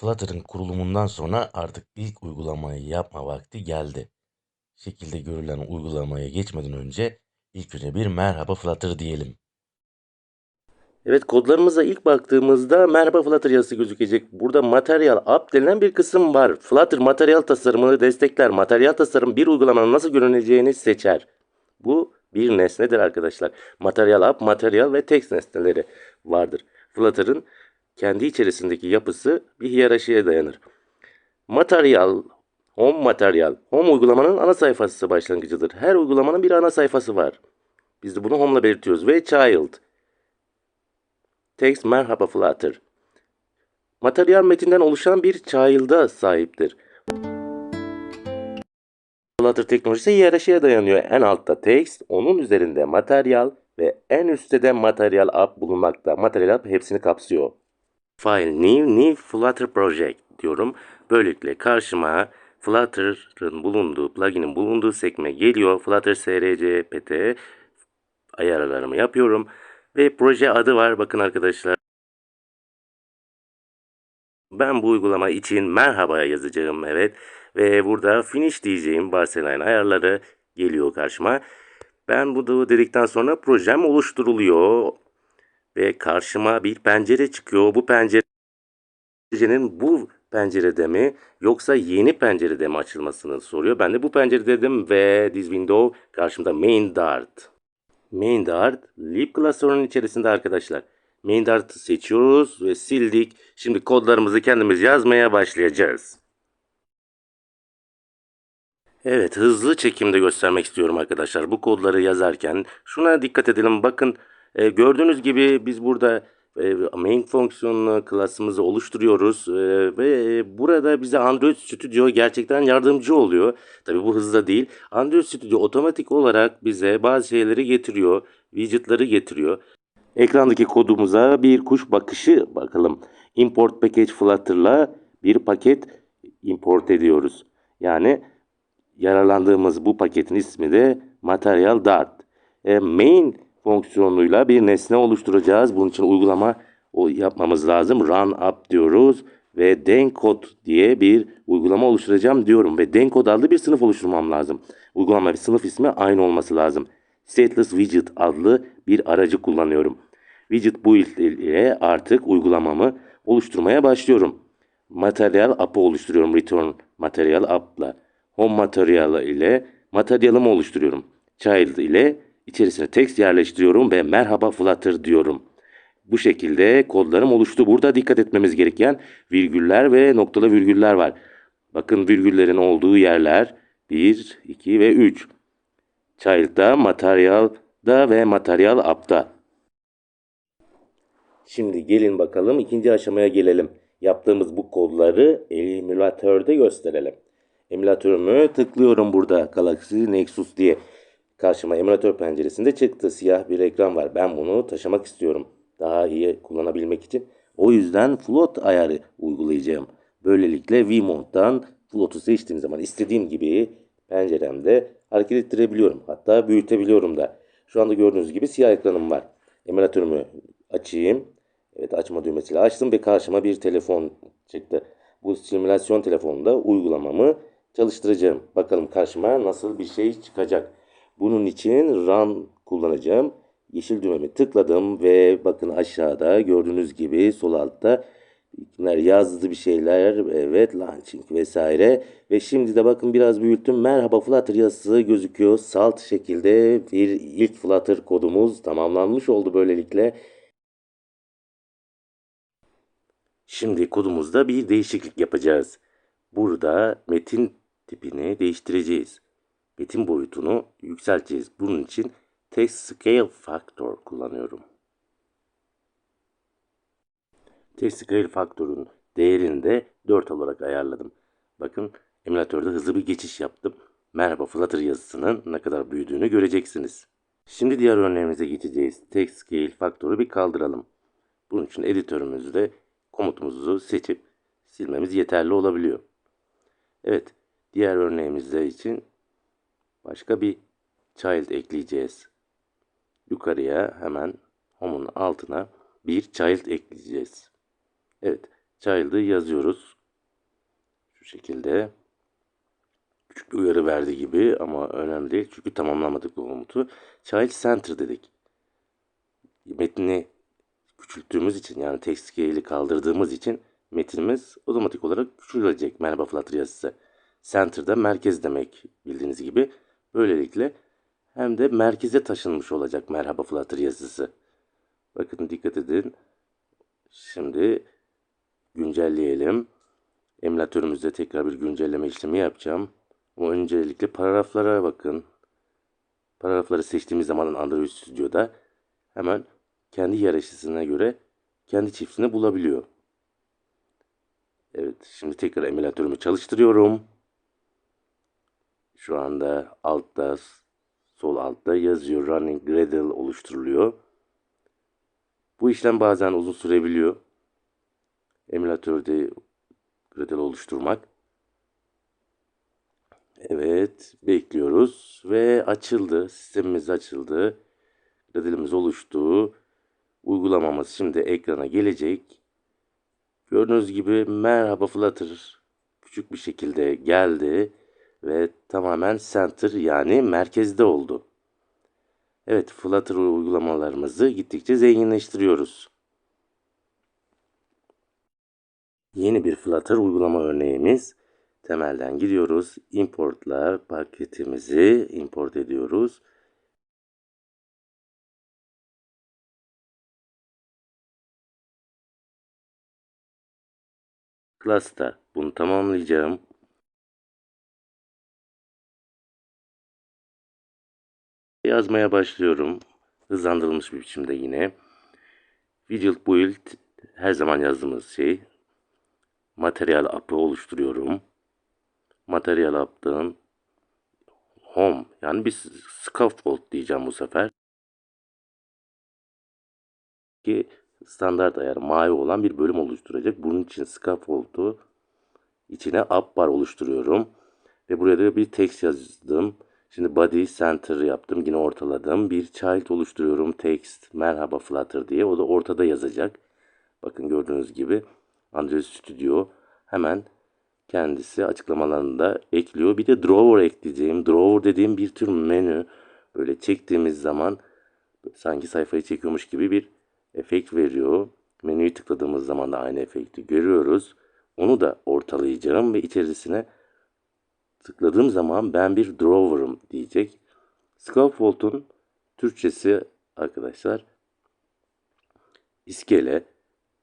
Flutter'ın kurulumundan sonra artık ilk uygulamayı yapma vakti geldi. Şekilde görülen uygulamaya geçmeden önce ilk önce bir merhaba Flutter diyelim. Evet kodlarımıza ilk baktığımızda merhaba Flutter yazısı gözükecek. Burada Material App denilen bir kısım var. Flutter materyal tasarımını destekler. Materyal tasarım bir uygulamanın nasıl görüneceğini seçer. Bu bir nesnedir arkadaşlar. Material App, materyal ve text nesneleri vardır. Flutter'ın kendi içerisindeki yapısı bir hiyerarşiye dayanır. Material, home materyal, home uygulamanın ana sayfası başlangıcıdır. Her uygulamanın bir ana sayfası var. Biz de bunu home'la belirtiyoruz. Ve child, text merhaba Flutter. Materyal metinden oluşan bir child'a sahiptir. Flutter teknolojisi hiyerarşiye dayanıyor. En altta text, onun üzerinde materyal ve en üstte de materyal app bulunmakta. Materyal app hepsini kapsıyor. File new new Flutter project diyorum. Böylelikle karşıma Flutter'ın bulunduğu, plugin'in bulunduğu sekme geliyor. Flutter SRC PT ayarlarımı yapıyorum. Ve proje adı var. Bakın arkadaşlar. Ben bu uygulama için merhaba yazacağım. Evet. Ve burada finish diyeceğim. Barcelona ayarları geliyor karşıma. Ben bunu dedikten sonra projem oluşturuluyor. Ve karşıma bir pencere çıkıyor. Bu pencerenin bu pencerede mi yoksa yeni pencerede mi açılmasını soruyor. Ben de bu pencere dedim ve this window karşımda main dart. Main dart lib klasörünün içerisinde arkadaşlar. Main dart'ı seçiyoruz ve sildik. Şimdi kodlarımızı kendimiz yazmaya başlayacağız. Evet hızlı çekimde göstermek istiyorum arkadaşlar. Bu kodları yazarken şuna dikkat edelim. Bakın e, gördüğünüz gibi biz burada e, main fonksiyonunu klasımızı oluşturuyoruz e, ve e, burada bize Android Studio gerçekten yardımcı oluyor. Tabi bu hızla değil. Android Studio otomatik olarak bize bazı şeyleri getiriyor. Widget'ları getiriyor. Ekrandaki kodumuza bir kuş bakışı bakalım. Import package Flutter'la bir paket import ediyoruz. Yani yararlandığımız bu paketin ismi de Material Dart. E, main fonksiyonuyla bir nesne oluşturacağız. Bunun için uygulama yapmamız lazım. Run up diyoruz ve dencode diye bir uygulama oluşturacağım diyorum ve dencode adlı bir sınıf oluşturmam lazım. Uygulama ve sınıf ismi aynı olması lazım. Stateless Widget adlı bir aracı kullanıyorum. Widget build ile artık uygulamamı oluşturmaya başlıyorum. Material app'ı oluşturuyorum. Return material app'la. Home material ile materyalımı oluşturuyorum. Child ile içerisine text yerleştiriyorum ve merhaba Flutter diyorum. Bu şekilde kodlarım oluştu. Burada dikkat etmemiz gereken virgüller ve noktalı virgüller var. Bakın virgüllerin olduğu yerler 1, 2 ve 3. Child'da, Material'da ve Material App'ta. Şimdi gelin bakalım ikinci aşamaya gelelim. Yaptığımız bu kodları emülatörde gösterelim. Emülatörümü tıklıyorum burada Galaxy Nexus diye. Karşıma emülatör penceresinde çıktı. Siyah bir ekran var. Ben bunu taşımak istiyorum. Daha iyi kullanabilmek için. O yüzden float ayarı uygulayacağım. Böylelikle Vmode'dan float'u seçtiğim zaman istediğim gibi penceremde hareket ettirebiliyorum. Hatta büyütebiliyorum da. Şu anda gördüğünüz gibi siyah ekranım var. Emülatörümü açayım. Evet açma düğmesiyle açtım ve karşıma bir telefon çıktı. Bu simülasyon telefonunda uygulamamı çalıştıracağım. Bakalım karşıma nasıl bir şey çıkacak. Bunun için run kullanacağım. Yeşil düğmemi tıkladım ve bakın aşağıda gördüğünüz gibi sol altta yazdı bir şeyler evet launching vesaire ve şimdi de bakın biraz büyüttüm merhaba Flutter yazısı gözüküyor salt şekilde bir ilk Flutter kodumuz tamamlanmış oldu böylelikle Şimdi kodumuzda bir değişiklik yapacağız. Burada metin tipini değiştireceğiz. Metin boyutunu yükselteceğiz. Bunun için text scale factor kullanıyorum. Text scale faktörün değerini de 4 olarak ayarladım. Bakın emülatörde hızlı bir geçiş yaptım. Merhaba Flutter yazısının ne kadar büyüdüğünü göreceksiniz. Şimdi diğer örneğimize geçeceğiz. Text scale faktörü bir kaldıralım. Bunun için editörümüzde komutumuzu seçip silmemiz yeterli olabiliyor. Evet, diğer örneğimizde için başka bir child ekleyeceğiz. Yukarıya hemen home'un altına bir child ekleyeceğiz. Evet, child'ı yazıyoruz. Şu şekilde. Küçük bir uyarı verdi gibi ama önemli değil. Çünkü tamamlamadık bu komutu. Child center dedik. Metni küçülttüğümüz için yani text scale'i kaldırdığımız için metinimiz otomatik olarak küçülecek. Merhaba Flutter yazısı. Center'da merkez demek bildiğiniz gibi. Böylelikle hem de merkeze taşınmış olacak merhaba Flutter yazısı. Bakın dikkat edin. Şimdi güncelleyelim. Emülatörümüzde tekrar bir güncelleme işlemi yapacağım. Ama öncelikle paragraflara bakın. Paragrafları seçtiğimiz zaman Android Studio'da hemen kendi yarışısına göre kendi çiftini bulabiliyor. Evet, şimdi tekrar emülatörümü çalıştırıyorum. Şu anda altta, sol altta yazıyor Running Gradle oluşturuluyor. Bu işlem bazen uzun sürebiliyor. Emülatörde Gradle oluşturmak. Evet, bekliyoruz ve açıldı. Sistemimiz açıldı. Gradle'imiz oluştu. Uygulamamız şimdi ekrana gelecek. Gördüğünüz gibi merhaba Flutter küçük bir şekilde geldi ve tamamen center yani merkezde oldu. Evet Flutter uygulamalarımızı gittikçe zenginleştiriyoruz. Yeni bir Flutter uygulama örneğimiz. Temelden gidiyoruz. Importla paketimizi import ediyoruz. Class'ta bunu tamamlayacağım. Yazmaya başlıyorum. Hızlandırılmış bir biçimde yine. Widget build her zaman yazdığımız şey. Material app'ı oluşturuyorum. Material app'tan home yani bir scaffold diyeceğim bu sefer. Ki standart ayar mavi olan bir bölüm oluşturacak. Bunun için scaffold'u içine app bar oluşturuyorum. Ve buraya da bir text yazdım. Şimdi body center yaptım. Yine ortaladım. Bir child oluşturuyorum. Text merhaba Flutter diye. O da ortada yazacak. Bakın gördüğünüz gibi Android Studio hemen kendisi açıklamalarında ekliyor. Bir de drawer ekleyeceğim. Drawer dediğim bir tür menü. Böyle çektiğimiz zaman sanki sayfayı çekiyormuş gibi bir efekt veriyor. Menüyü tıkladığımız zaman da aynı efekti görüyoruz. Onu da ortalayacağım ve içerisine tıkladığım zaman ben bir drawer'ım diyecek. Scaffold'un Türkçesi arkadaşlar iskele,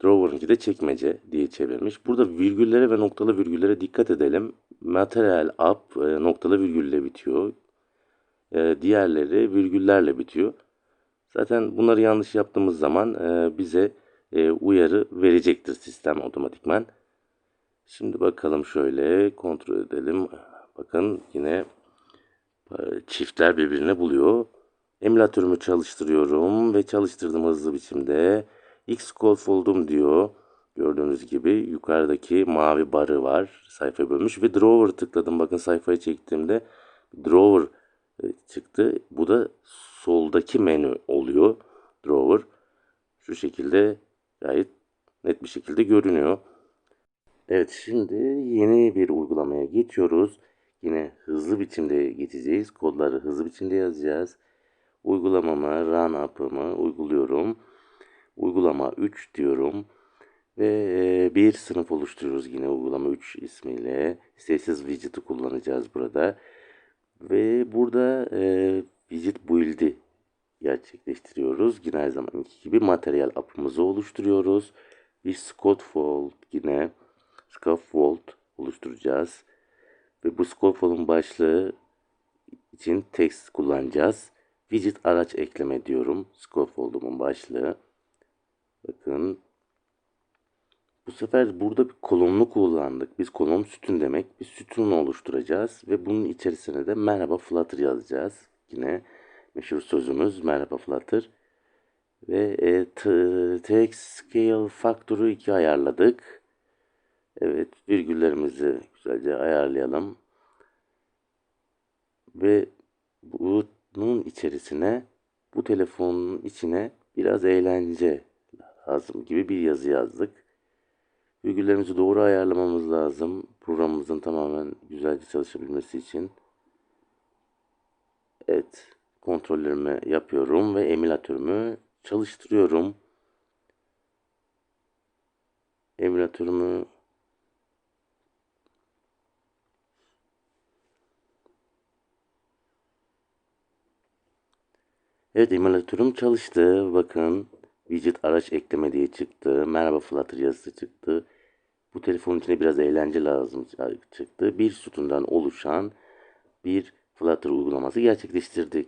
drawer'ınki de çekmece diye çevirmiş. Burada virgüllere ve noktalı virgüllere dikkat edelim. Material up e, noktalı virgülle bitiyor. E, diğerleri virgüllerle bitiyor. Zaten bunları yanlış yaptığımız zaman e, bize e, uyarı verecektir sistem otomatikman. Şimdi bakalım şöyle kontrol edelim. Bakın yine e, çiftler birbirini buluyor. Emülatörümü çalıştırıyorum ve çalıştırdığım hızlı biçimde Xcode buldum diyor. Gördüğünüz gibi yukarıdaki mavi barı var. Sayfa bölmüş ve drawer tıkladım. Bakın sayfayı çektiğimde drawer e, çıktı. Bu da soldaki menü oluyor. Drawer. Şu şekilde gayet net bir şekilde görünüyor. Evet şimdi yeni bir uygulamaya geçiyoruz. Yine hızlı biçimde geçeceğiz. Kodları hızlı biçimde yazacağız. Uygulamama, run app'ımı uyguluyorum. Uygulama 3 diyorum. Ve e, bir sınıf oluşturuyoruz yine uygulama 3 ismiyle. Sessiz widget'ı kullanacağız burada. Ve burada e, widget build'i gerçekleştiriyoruz. Yine her zamanki gibi materyal app'ımızı oluşturuyoruz. Bir scaffold yine scaffold oluşturacağız. Ve bu scaffold'un başlığı için text kullanacağız. Widget araç ekleme diyorum. Scaffold'umun başlığı. Bakın. Bu sefer burada bir kolonlu kullandık. Biz kolon sütun demek. Bir sütun oluşturacağız. Ve bunun içerisine de merhaba Flutter yazacağız. Yine meşhur sözümüz merhaba Flutter. Ve e, text scale faktörü 2 ayarladık. Evet virgüllerimizi güzelce ayarlayalım. Ve bunun içerisine bu telefonun içine biraz eğlence lazım gibi bir yazı yazdık. Virgüllerimizi doğru ayarlamamız lazım. Programımızın tamamen güzelce çalışabilmesi için. Evet. Kontrollerimi yapıyorum ve emülatörümü çalıştırıyorum. Emülatörümü Evet emülatörüm çalıştı. Bakın widget araç ekleme diye çıktı. Merhaba Flutter yazısı çıktı. Bu telefonun içine biraz eğlence lazım çıktı. Bir sütundan oluşan bir Flutter uygulaması gerçekleştirdik.